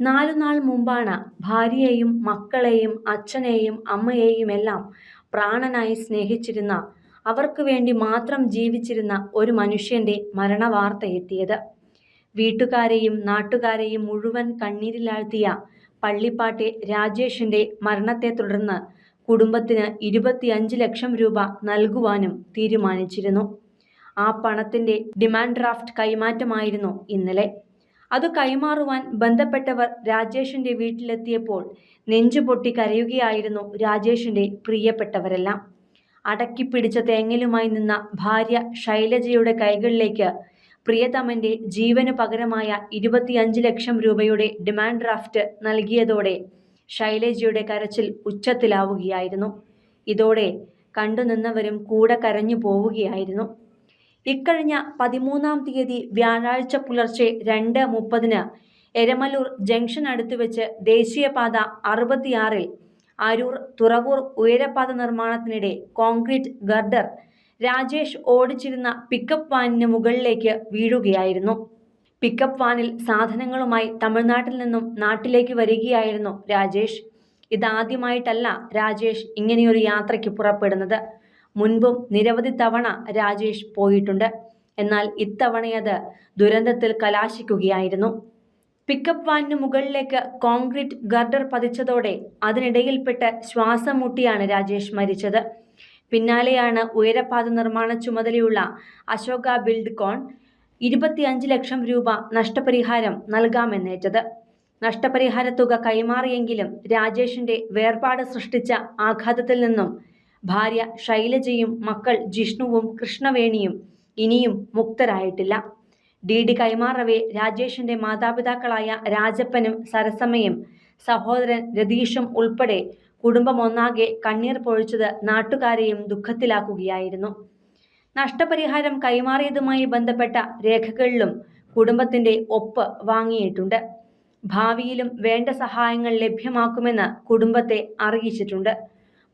നാലുനാൾ മുമ്പാണ് ഭാര്യയെയും മക്കളെയും അച്ഛനെയും അമ്മയെയും എല്ലാം പ്രാണനായി സ്നേഹിച്ചിരുന്ന അവർക്ക് വേണ്ടി മാത്രം ജീവിച്ചിരുന്ന ഒരു മനുഷ്യന്റെ മരണവാർത്ത എത്തിയത്. വീട്ടുകാരെയും നാട്ടുകാരെയും മുഴുവൻ കണ്ണീരിലാഴ്ത്തിയ പള്ളിപ്പാട്ടെ രാജേഷിന്റെ മരണത്തെ തുടർന്ന് കുടുംബത്തിന് ഇരുപത്തിയഞ്ച് ലക്ഷം രൂപ നൽകുവാനും തീരുമാനിച്ചിരുന്നു. ആ പണത്തിന്റെ ഡിമാൻഡ് ഡ്രാഫ്റ്റ് കൈമാറ്റമായിരുന്നു ഇന്നലെ. അത് കൈമാറുവാൻ ബന്ധപ്പെട്ടവർ രാജേഷിന്റെ വീട്ടിലെത്തിയപ്പോൾ നെഞ്ചുപൊട്ടി കരയുകയായിരുന്നു രാജേഷിന്റെ പ്രിയപ്പെട്ടവരെല്ലാം. അടക്കിപ്പിടിച്ച തേങ്ങലുമായി നിന്ന ഭാര്യ ശൈലജയുടെ കൈകളിലേക്ക് പ്രിയതമന്റെ ജീവന് പകരമായ ഇരുപത്തിയഞ്ച് ലക്ഷം രൂപയുടെ ഡിമാൻഡ് ഡ്രാഫ്റ്റ് നൽകിയതോടെ ശൈലജയുടെ കരച്ചിൽ ഉച്ചത്തിലാവുകയായിരുന്നു. ഇതോടെ കണ്ടുനിന്നവരും കൂടെ കരഞ്ഞു പോവുകയായിരുന്നു ഇക്കഴിഞ്ഞ പതിമൂന്നാം തീയതി വ്യാഴാഴ്ച പുലർച്ചെ രണ്ട് മുപ്പതിന് എരമലൂർ ജംഗ്ഷൻ അടുത്ത് വെച്ച് ദേശീയപാത അറുപത്തിയാറിൽ അരൂർ തുറവൂർ ഉയരപാത നിർമ്മാണത്തിനിടെ കോൺക്രീറ്റ് ഗർഡർ രാജേഷ് ഓടിച്ചിരുന്ന പിക്കപ്പ് വാനിന് മുകളിലേക്ക് വീഴുകയായിരുന്നു. പിക്കപ്പ് വാനിൽ സാധനങ്ങളുമായി തമിഴ്നാട്ടിൽ നിന്നും നാട്ടിലേക്ക് വരികയായിരുന്നു രാജേഷ്. ഇതാദ്യമായിട്ടല്ല രാജേഷ് ഇങ്ങനെയൊരു യാത്രയ്ക്ക് പുറപ്പെടുന്നത്. മുൻപും നിരവധി തവണ രാജേഷ് പോയിട്ടുണ്ട്. എന്നാൽ ഇത്തവണയത് ദുരന്തത്തിൽ കലാശിക്കുകയായിരുന്നു. പിക്കപ്പ് വാനിന് മുകളിലേക്ക് കോൺക്രീറ്റ് ഗർഡർ പതിച്ചതോടെ അതിനിടയിൽപ്പെട്ട് ശ്വാസം മുട്ടിയാണ് രാജേഷ് മരിച്ചത്. പിന്നാലെയാണ് ഉയരപാത നിർമ്മാണ ചുമതലയുള്ള അശോക ബിൽഡ്കോൺ ഇരുപത്തിയഞ്ച് ലക്ഷം രൂപ നഷ്ടപരിഹാരം നൽകാമെന്നേറ്റത്. നഷ്ടപരിഹാര തുക കൈമാറിയെങ്കിലും രാജേഷിന്റെ വേർപാട് സൃഷ്ടിച്ച ആഘാതത്തിൽ നിന്നും ഭാര്യ ശൈലജയും മക്കൾ ജിഷ്ണുവും കൃഷ്ണവേണിയും ഇനിയും മുക്തരായിട്ടില്ല. ഡി ഡി കൈമാറവെ രാജേഷിന്റെ മാതാപിതാക്കളായ രാജപ്പനും സരസമ്മയും സഹോദരൻ രതീഷും ഉൾപ്പെടെ കുടുംബമൊന്നാകെ കണ്ണീർ പൊഴിച്ചത് നാട്ടുകാരെയും ദുഃഖത്തിലാക്കുകയായിരുന്നു. നഷ്ടപരിഹാരം കൈമാറിയതുമായി ബന്ധപ്പെട്ട രേഖകളിലും കുടുംബത്തിന്റെ ഒപ്പ് വാങ്ങിയിട്ടുണ്ട്. ഭാവിയിലും വേണ്ട സഹായങ്ങൾ ലഭ്യമാക്കുമെന്ന് കുടുംബത്തെ അറിയിച്ചിട്ടുണ്ട്.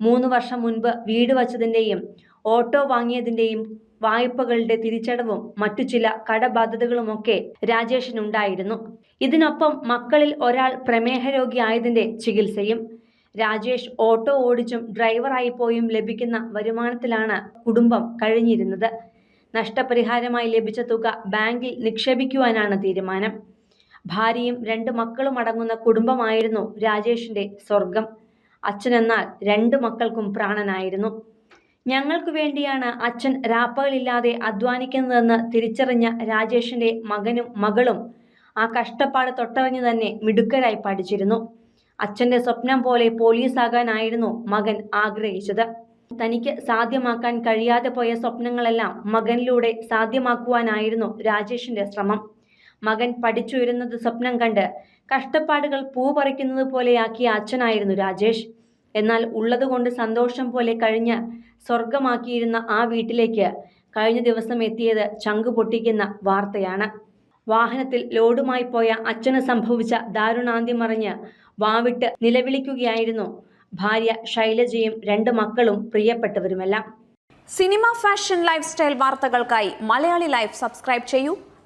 മൂന്ന് വർഷം മുൻപ് വീട് വച്ചതിന്റെയും ഓട്ടോ വാങ്ങിയതിന്റെയും വായ്പകളുടെ തിരിച്ചടവും മറ്റു ചില കടബാധ്യതകളുമൊക്കെ രാജേഷിനുണ്ടായിരുന്നു. ഇതിനൊപ്പം മക്കളിൽ ഒരാൾ പ്രമേഹ രോഗിയായതിന്റെ ചികിത്സയും രാജേഷ് ഓട്ടോ ഓടിച്ചും ഡ്രൈവറായി പോയും ലഭിക്കുന്ന വരുമാനത്തിലാണ് കുടുംബം കഴിഞ്ഞിരുന്നത്. നഷ്ടപരിഹാരമായി ലഭിച്ച തുക ബാങ്കിൽ നിക്ഷേപിക്കുവാനാണ് തീരുമാനം. ഭാര്യയും രണ്ട് മക്കളും അടങ്ങുന്ന കുടുംബമായിരുന്നു രാജേഷിന്റെ സ്വർഗം. അച്ഛനെന്നാൽ രണ്ട് മക്കൾക്കും പ്രാണനായിരുന്നു. ഞങ്ങൾക്ക് വേണ്ടിയാണ് അച്ഛൻ രാപ്പകളില്ലാതെ അധ്വാനിക്കുന്നതെന്ന് തിരിച്ചറിഞ്ഞ രാജേഷിന്റെ മകനും മകളും ആ കഷ്ടപ്പാട് തൊട്ടറിഞ്ഞു തന്നെ മിടുക്കരായി പഠിച്ചിരുന്നു. അച്ഛന്റെ സ്വപ്നം പോലെ പോലീസാകാനായിരുന്നു മകൻ ആഗ്രഹിച്ചത്. തനിക്ക് സാധ്യമാക്കാൻ കഴിയാതെ പോയ സ്വപ്നങ്ങളെല്ലാം മകനിലൂടെ സാധ്യമാക്കുവാനായിരുന്നു രാജേഷിന്റെ ശ്രമം. മകൻ പഠിച്ചുയരുന്നത് സ്വപ്നം കണ്ട് കഷ്ടപ്പാടുകൾ പൂ പറിക്കുന്നത് പോലെയാക്കിയ അച്ഛനായിരുന്നു രാജേഷ്. എന്നാൽ ഉള്ളതുകൊണ്ട് സന്തോഷം പോലെ കഴിഞ്ഞ് സ്വർഗമാക്കിയിരുന്ന ആ വീട്ടിലേക്ക് കഴിഞ്ഞ ദിവസം എത്തിയത് ചങ്കു പൊട്ടിക്കുന്ന വാർത്തയാണ്. വാഹനത്തിൽ ലോഡുമായി പോയ അച്ഛന് സംഭവിച്ച ദാരുണാന്ത്യം അറിഞ്ഞ് വാവിട്ട് നിലവിളിക്കുകയായിരുന്നു ഭാര്യ ശൈലജയും രണ്ട് മക്കളും പ്രിയപ്പെട്ടവരുമെല്ലാം. സിനിമ ഫാഷൻ ലൈഫ് സ്റ്റൈൽ വാർത്തകൾക്കായി മലയാളി ലൈഫ് സബ്സ്ക്രൈബ് ചെയ്യൂ.